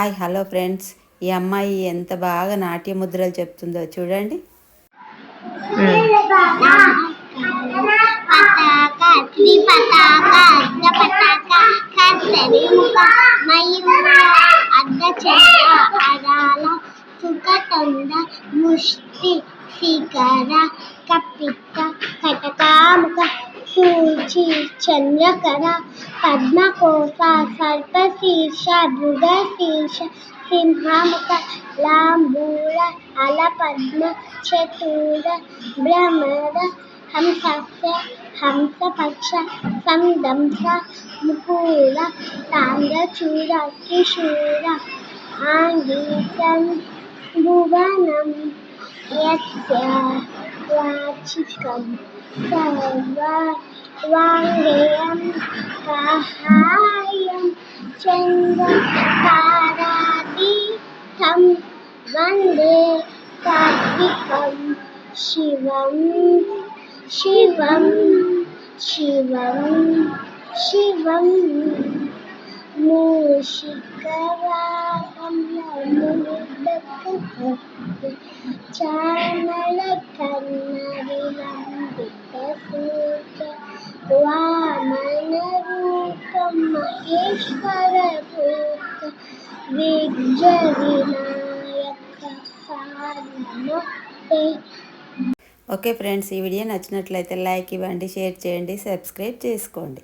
Hi hello friends. ఈ అమ్మాయి ఎంత బాగా నాట్య ముద్రలు చెప్తుందో చూడండి. ముష్టి త్రి नीची चंद्रकला पद्मकोशा सर्पशीर्ष मृगशीर्ष सिंहामुख, लांबूर अलपद्म चतुर भ्रमर हंसक्ष हंसपक्ष संदंस मुकुर ताम्रचूर, त्रिशूर, आङ्गीकं, भुवनं, यस्य वाचिकं सर्व vang lên cả hai em trên đất ta đã đi. Thăm vấn đề ta đi cầm Shivam Shivam Shivam Shivam Mushikaram Mudakathati Chanala Kannadilam Vamana రూపం మహేశ్వర భూత వినాయక ఓకే ఫ్రెండ్స్ ఈ వీడియో నచ్చినట్లయితే లైక్ ఇవ్వండి షేర్ చేయండి సబ్స్క్రైబ్ చేసుకోండి.